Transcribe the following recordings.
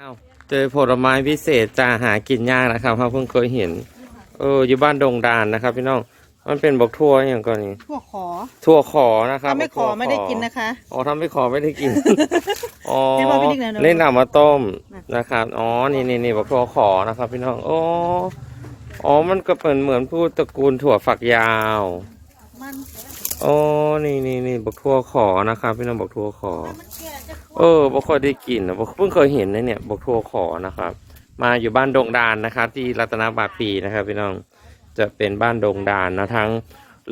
อ้าวเจอผลไม้พิเศษจะหากินยากนะครับเพราะเพิ่งเคยเห็น เอออยู่บ้านดงดานนะครับ พี่น้อง มันเป็นบอกทั่วอย่างก่อนนี้พวกขอทั่วขอนะครับถ้าไม่ขอบัทั่วไม่ได้กินนะคะ อ๋อถ้าไม่ขอไม่ได้กิน อ๋อเห็นว่าพี่ดิ้งไหนเนอะเล่นเอามาต้มน่ะนะครับ อ๋อ นี่นี่นี่บอกทั่วขอนะครับพี่น้องอ๋ออ๋อ มันก็เป็นเหมือนพูดตระกูลถั่วฝักยาว มันอ๋อ นี่นี่นี่บอกทั่วขอนะครับ พี่น้องบอกทั่วขอ เออบ่ค่อยได้กินนะบ่เพิ่งเคยเห็นนะเนี่ยบอกทั่วขอนะครับ มาอยู่บ้านดงดานนะครับ ที่รัตนบาปีนะครับ พี่น้องจะเป็นบ้านดงดานนะทั้ง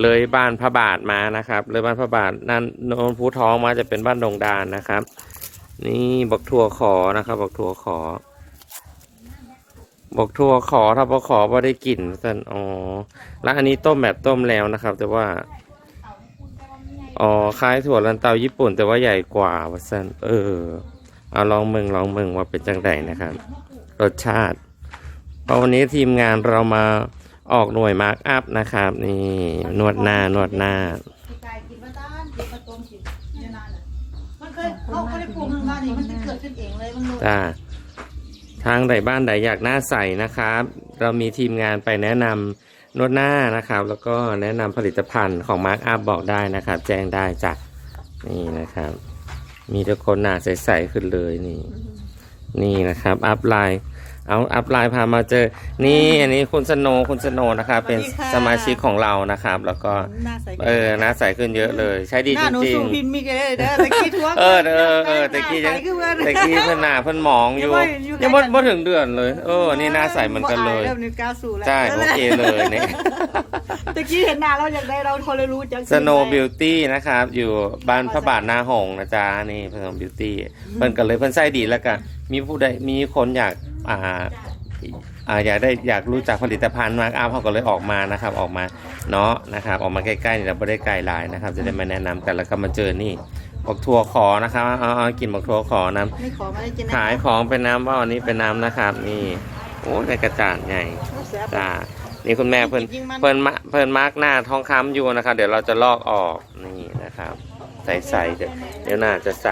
เลยบ้านพระบาทมานะครับ เลยบ้านพระบาทนั่นโนนภูท้องมาจะเป็นบ้านดงดานนะครับ นี่บอกทั่วขอนะครับบอกทั่วขอบอกทั่วขอถ้าบ่ขอบ่ได้กลิ่นสันอ๋อแล้วอันนี้ต้มแบบต้มแล้วนะครับ แต่ว่า อ๋อคล้ายถั่วลันเตาญี่ปุ่น แต่ว่าใหญ่กว่าว่าสันเออเอาลองเมืองลองเมืองว่าเป็นจังไดนะครับ รสชาติเพราะวันนี้ทีมงานเรามาออกหน่วยมาร์กอัพนะครับ นี่ นวดหน้านวดหน้ากายกินมาด้านกินมาต้มกินเนี่ยนานอะมันเคยเขาเขาได้ปลูกข้างบ้านนี่มันจะเกิดขึ้นเองเลยมันรู้จ้าทางใดบ้านใดอยากหน้าใสนะครับ เรามีทีมงานไปแนะนำ นวดหน้านะครับ แล้วก็แนะนำผลิตภัณฑ์ของมาร์คอัพบอกได้นะครับ แจ้งได้จ้ะนี่นะครับ มีทุกคนหน้าใสๆขึ้นเลยนี่ นี่นะครับ อัพไลน์ เอาอัพไลน์พามาเจอ นี่อันนี้คุณสโนว์คุณสโนว์นะครับเป็นสมาชิกของเรานะครับ แล้วก็หน้าใสเออหน้าใสขึ้นเยอะเลย ใช้ดีหจน้าหนูริง สูงๆพินมีกันเลยเด้อตะกี้ทั่วเออเออเออตะกี้ยังขึ้นมาตะกี้เพิ่นหน้าเพิ่นหมองอยู่ ยังไม่อยู่ยังบ่ใกล้กันบ่ถึงเดือนเลย เออ นี่หน้าใสเหมือนกันเลยเริ่มนิ้วก้าวสู่แล้วใช่โอเคเลยเนี่ย ตะกี้เห็นหน้าเราอยากได้เราคนเลยรู้จักสโนว์บิวตี้นะครับ อยู่บ้านพระบาทนาหงส์นะจ๊ะนี่สโนว์บิวตี้เพิ่นก็เลยเพิ่นใส่ดีแล้วกันมีผู้ใดมีคนอยาก อ่าอ่าอยากได้อยากรู้จักผลิตภัณฑ์มาร์กอัพเขาก็เลยออกมานะครับ ออกมาเนาะนะครับ ออกมาใกล้ๆนี่เราไม่ได้ไกลหลายนะครับ จะได้มาแนะนำกันแล้วก็มาเจอนี่บอกทัวขอนะครับเอาเอากินบอกทัวขอนะไม่ขอไม่ได้กินนะขายของเป็นน้ำว่าวันนี้เป็นน้ำนะครับ นี่โอ้ในกระจาดใหญ่แซ่บจ้านี่คุณแม่เพิ่นจริงๆมันเพิ่นมาเพิ่นมาร์กหน้าทองคำอยู่นะครับ เดี๋ยวเราจะลอกออกนี่นะครับ ใส่ใส่เดี๋ยวเดี๋ยวหน้าจะใส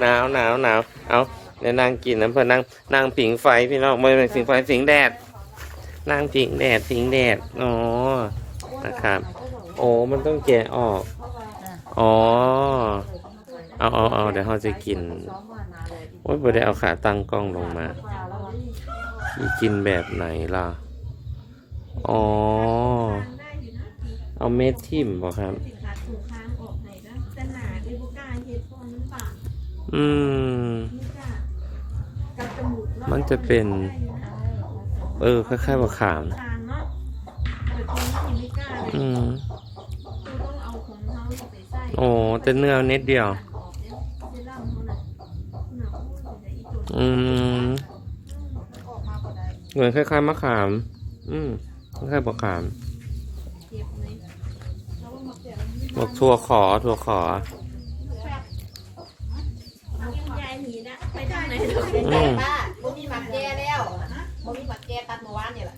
หนาวหนาวหนาวเอา เดี๋ยนั่งกินน้ำเพิ่นนั่งนั่งผิงไฟพี่น้องไม่เป็นผิงไฟผิงแดดนั่งผิงแดดผิงแดดอ๋อนะครับ โอ้มันต้องแกะออกอ๋อเอาเอาเอาเดี๋ยวเขาจะกินโอ้ยไ่ได้เอาขาตั้งกล้องลงมามีกินแบบไหนล่ะอ๋อ เอาเม็ดทิ่มบ่ครับออกไหนนะแต่หนาที่บุกล้าเฮ็ดเพราะมันบาง อืม นี่จ้ะกับจ มูกเนาะมันจะเป็น เออคล้ายๆว่าขามทางเนาะแต่คนที่ไม่กล้าเลยอืมคือต้องเอาของเขาไปใส่โอ้แต่เนื้อนิดเดียวออกเนี่ยเซรั่มเขาน่ะหนาพูดแต่อีตัวอืมออกมาก็ได้เหมือนคล้ายๆมะขาม อืมคล้ายๆมะขามเก็บเลยแล้วก็มาเปลี่ยนมันบอกทั่วขอทั่วขอยายหนีนะไปทางไหนเนาะอืม ป้าบ่มีหมักแก่แล้ว บ่มีหมักแก่ตัดเมื่อวานนี่แหละ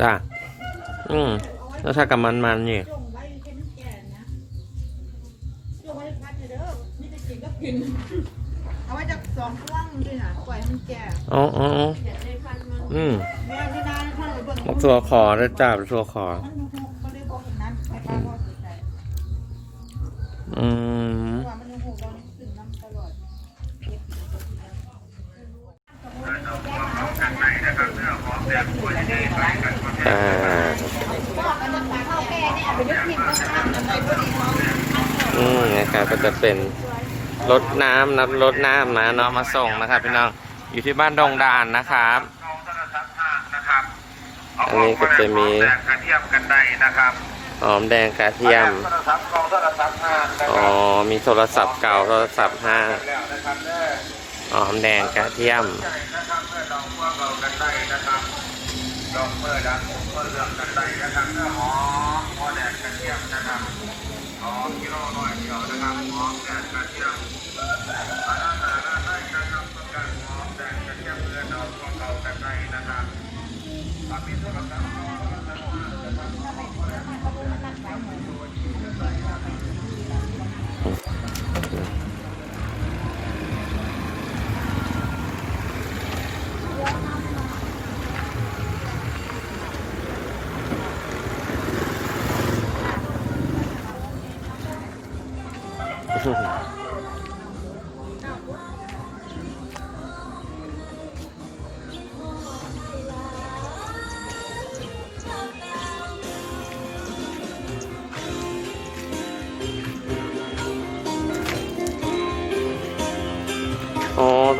จ้าอืมแล้วถ้ากับมันมันๆนี่จงไว้แค่น้ำแก่นะจงไว้พัดเด้อนี่จะกินก็กิน เอาไว้จากสองกว้างด้วยนะปล่อยให้มันแก่อ๋ออ๋ออ๋ออยากได้พันมันอืมแม่ที่นานท่านเลยเบิ่งบอกทั่วขอแล้วจ้าทั่วขอ มันดูเขาได้บอกอย่างนั้นใครๆก็สนใจ อืม ว่ามันดูหูเราตื่นน้ำตลอด อ่า อืม นะครับ ก็จะเป็นรถน้ำนะรถน้ำนะเนาะมาส่งนะครับพี่น้องอยู่ที่บ้านดงดานนะครับอันนี้ก็จะมีกระเทียมกันได้นะครับหอมแดงกระเทียมอ๋อมีโทรศัพท์เก่าโทรศัพท์ห้าหอมแดงกระเทียมใช่นะครับเมื่อดอกบัวเบากันได้นะครับดอกเมื่อดังเมื่อเลือกกันได้นะครับเมื่อหอมหอแดงกระเทียมนะครับ กิโลร้อยเดียวนะครับหอมแดงกระเทียม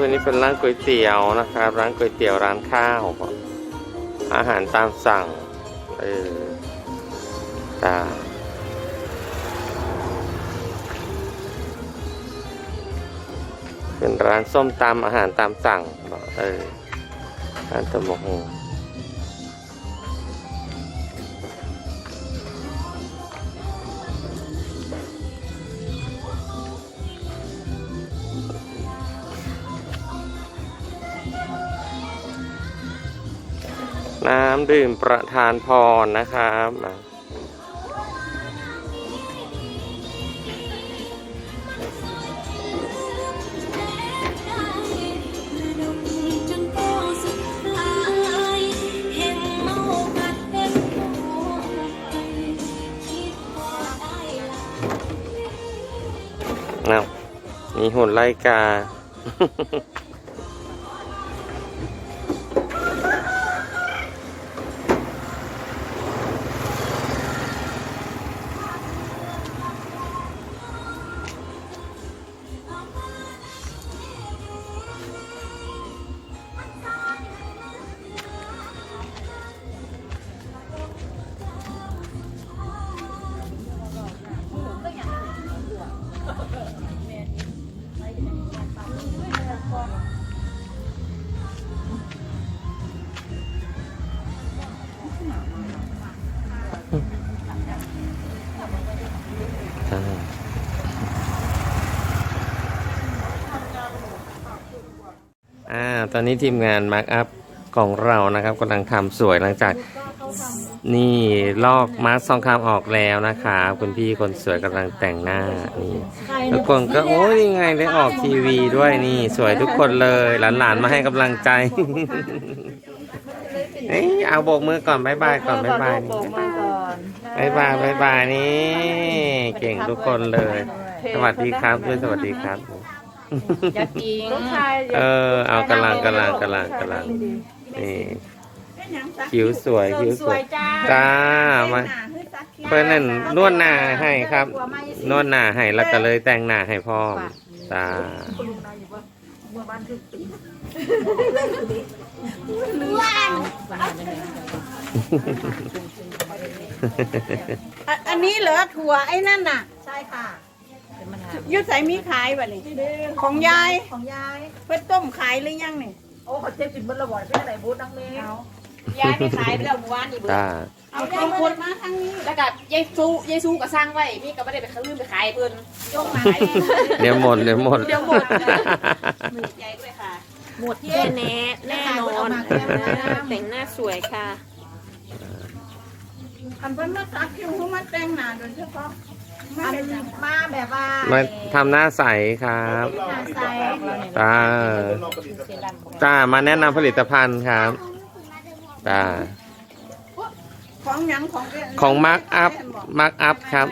อ๋อตัวนี้เป็นร้านก๋วยเตี๋ยวนะครับ ร้านก๋วยเตี๋ยวร้านข้าว อาหารตามสั่ง เออจ้าเป็นร้านส้มตำอาหารตามสั่ง เออร้านตำมะฮง น้ำดื่มประทานพรนะครับนะมีหุ่นไล่กา อ่า ตอนนี้ทีมงานมาร์กอัพของเรานะครับกำลังทำสวยหลังจาก นี่ลอกมาร์คซองคำออกแล้วนะคะคุณพี่คนสวยกำลังแต่งหน้านี่ทุกคนก็โอ้ยยังไงได้ออกทีวีด้วยนี่ สวยทุกคนเลยหลานๆมาให้กำลังใจเอ้ยเอาโบกมือก่อนบายบายก่อนบายบายนี่มาก่อนบายบายบายบายนี่ เก่งทุกคนเลย สวัสดีครับด้วยสวัสดีครับอย่าจริงลูกชายเออเอากำลังกำลังกำลังกำลังนี่เป็นหยังจ๊ะ คิ้วสวยคิ้วสวยจ้าจ้ามาเพื่อนนั่นนวดหน้าให้ครับ นวดหน้าให้แล้วก็เลยแต่งหน้าให้พ่อมจ้าอะอันนี้เหรอถั่วไอ้นั่นน่ะ ใช่ค่ะยุดใส่มีขายบ่นี่ของยายของยายเพิ่นต้มขายหรือยังนี่โอ้เขาเจ็บกินบนระบอดเป็นอะไรบูธนังเมย์ ยายไปขายไปแล้วเมื่อวานนี่เบิดจ้าเอาของคนมาทางนี้แล้วก็ยายซูยายซูก็สร้างไว้พี่ก็ไม่ได้ไปลืมไปขายเพิ่นยกขายเดี๋ยวหมดเดี๋ยวหมด เดี๋ยวหมดยายด้วยค่ะ หมดแน่แน่แน่นอนแต่งหน้าสวยค่ะอันเพิ่นมาตัดคิวเขามาแต่งหน้าโดยเฉพาะมาอันเป็นหยังมาแบบว่ามาทำหน้าใสครับหน้าใสจ้าจ้ามาแนะนำผลิตภัณฑ์ครับ จ้าของหยังของของมาร์กอัพมาร์กอัพครับ